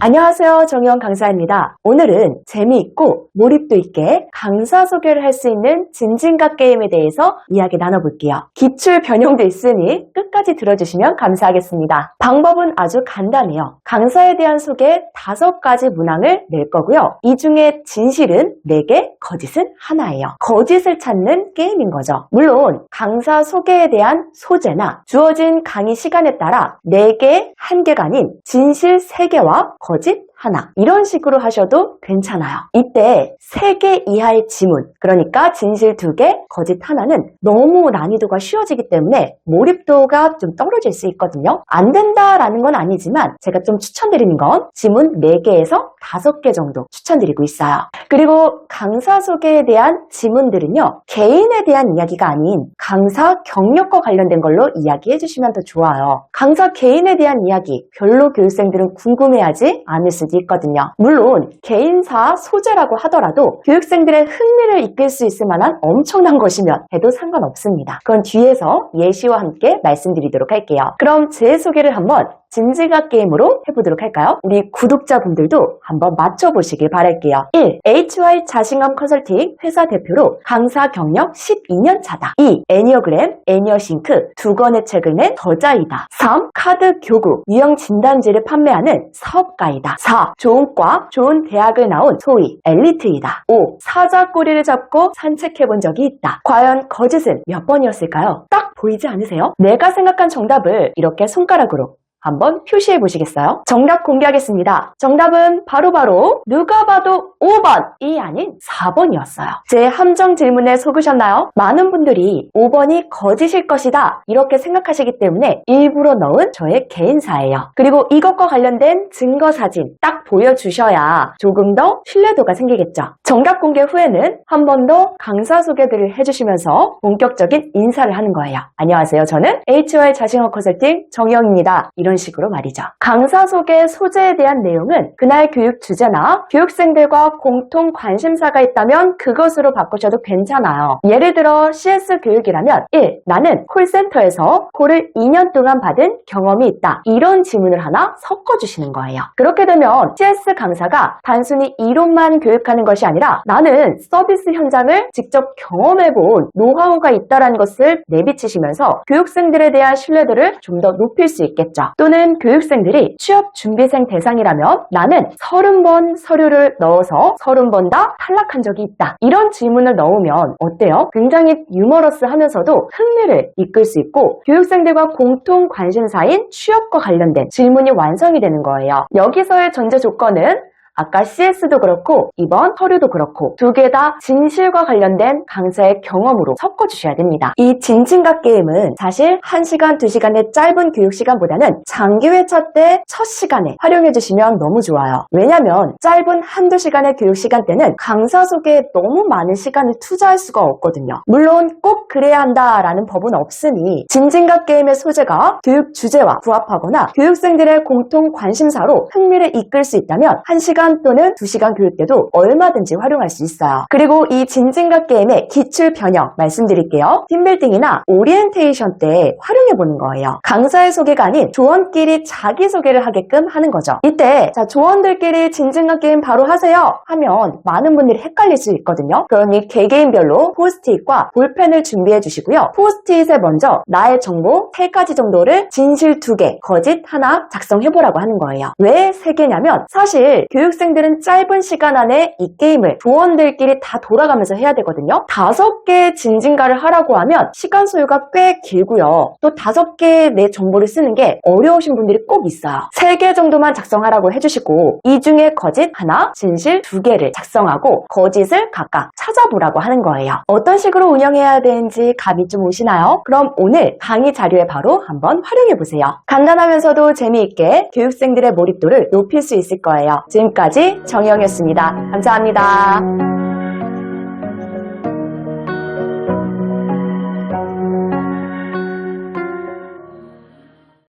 안녕하세요. 정혜원 강사입니다. 오늘은 재미있고 몰입도 있게 강사 소개를 할 수 있는 진진각 게임에 대해서 이야기 나눠볼게요. 기출 변형도 있으니 끝까지 들어주시면 감사하겠습니다. 방법은 아주 간단해요. 강사에 대한 소개 다섯 가지 문항을 낼 거고요. 이 중에 진실은 4개, 거짓은 하나예요. 거짓을 찾는 게임인 거죠. 물론 강사 소개에 대한 소재나 주어진 강의 시간에 따라 4개, 1개가 아닌 진실 3개와 거짓 하나 이런 식으로 하셔도 괜찮아요. 이때 3개 이하의 지문 그러니까 진실 2개, 거짓 하나는 너무 난이도가 쉬워지기 때문에 몰입도가 좀 떨어질 수 있거든요. 안 된다라는 건 아니지만 제가 좀 추천드리는 건 지문 4개에서 5개 정도 추천드리고 있어요. 그리고 강사 소개에 대한 지문들은요. 개인에 대한 이야기가 아닌 강사 경력과 관련된 걸로 이야기해 주시면 더 좋아요. 강사 개인에 대한 이야기 별로 교육생들은 궁금해하지 않을 수도 있거든요. 물론 개인사 소재라고 하더라도 교육생들의 흥미를 이끌 수 있을 만한 엄청난 것이면 해도 상관없습니다. 그건 뒤에서 예시와 함께 말씀드리도록 할게요. 그럼 제 소개를 한번 진지각 게임으로 해보도록 할까요? 우리 구독자분들도 한번 맞춰보시길 바랄게요. 1. HY 자신감 컨설팅 회사 대표로 강사 경력 12년 차다. 2. 애니어그램, 애니어싱크 두 권의 책을 낸 저자이다. 3. 카드 교구, 유형 진단지를 판매하는 사업가이다. 4. 좋은 과, 좋은 대학을 나온 소위 엘리트이다. 5. 사자 꼬리를 잡고 산책해본 적이 있다. 과연 거짓은 몇 번이었을까요? 딱 보이지 않으세요? 내가 생각한 정답을 이렇게 손가락으로 한번 표시해 보시겠어요? 정답 공개하겠습니다. 정답은 바로 바로 누가 봐도 5번이 아닌 4번이었어요. 제 함정 질문에 속으셨나요? 많은 분들이 5번이 거짓일 것이다 이렇게 생각하시기 때문에 일부러 넣은 저의 개인사예요. 그리고 이것과 관련된 증거 사진 딱 보여주셔야 조금 더 신뢰도가 생기겠죠. 정답 공개 후에는 한 번 더 강사 소개들을 해주시면서 본격적인 인사를 하는 거예요. 안녕하세요. 저는 HY 자신업 컨설팅 정영입니다. 이런 식으로 말이죠. 강사 소개 소재에 대한 내용은 그날 교육 주제나 교육생들과 공통 관심사가 있다면 그것으로 바꾸셔도 괜찮아요. 예를 들어 CS 교육이라면 1. 나는 콜센터에서 콜을 2년 동안 받은 경험이 있다. 이런 지문을 하나 섞어주시는 거예요. 그렇게 되면 CS 강사가 단순히 이론만 교육하는 것이 아니라 나는 서비스 현장을 직접 경험해본 노하우가 있다는 것을 내비치시면서 교육생들에 대한 신뢰도를 좀 더 높일 수 있겠죠. 또는 교육생들이 취업 준비생 대상이라면 나는 30번 서류를 넣어서 30번 다 탈락한 적이 있다. 이런 질문을 넣으면 어때요? 굉장히 유머러스 하면서도 흥미를 이끌 수 있고 교육생들과 공통 관심사인 취업과 관련된 질문이 완성이 되는 거예요. 여기서의 전제 조건은 아까 CS도 그렇고 이번 서류도 그렇고 두 개 다 진실과 관련된 강사의 경험으로 섞어주셔야 됩니다. 이 진진각 게임은 사실 1시간, 2시간의 짧은 교육 시간보다는 장기 회차 때 첫 시간에 활용해 주시면 너무 좋아요. 왜냐면 짧은 한두 시간의 교육 시간 때는 강사 소개에 너무 많은 시간을 투자할 수가 없거든요. 물론 꼭 그래야 한다라는 법은 없으니 진진각 게임의 소재가 교육 주제와 부합하거나 교육생들의 공통 관심사로 흥미를 이끌 수 있다면 1시간 또는 2시간 교육 때도 얼마든지 활용할 수 있어요. 그리고 이 진진각 게임의 기출 변형 말씀드릴게요. 팀빌딩이나 오리엔테이션 때 활용해보는 거예요. 강사의 소개가 아닌 조원끼리 자기소개를 하게끔 하는 거죠. 이때 자 조원들끼리 진진각 게임 바로 하세요 하면 많은 분들이 헷갈릴 수 있거든요. 그러니 개개인별로 포스트잇과 볼펜을 준비해 주시고요. 포스트잇에 먼저 나의 정보 3가지 정도를 진실 2개, 거짓 하나 작성해보라고 하는 거예요. 왜 3개냐면 사실 교육생 학생들은 짧은 시간 안에 이 게임을 조원들끼리 다 돌아가면서 해야 되거든요. 다섯 개의 진진가를 하라고 하면 시간 소요가 꽤 길고요. 또 다섯 개의 내 정보를 쓰는 게 어려우신 분들이 꼭 있어요. 세 개 정도만 작성하라고 해주시고 이 중에 거짓 하나, 진실 두 개를 작성하고 거짓을 각각 찾아보라고 하는 거예요. 어떤 식으로 운영해야 되는지 감이 좀 오시나요? 그럼 오늘 강의 자료에 바로 한번 활용해 보세요. 간단하면서도 재미있게 교육생들의 몰입도를 높일 수 있을 거예요. 지금까지 정영이었습니다. 감사합니다.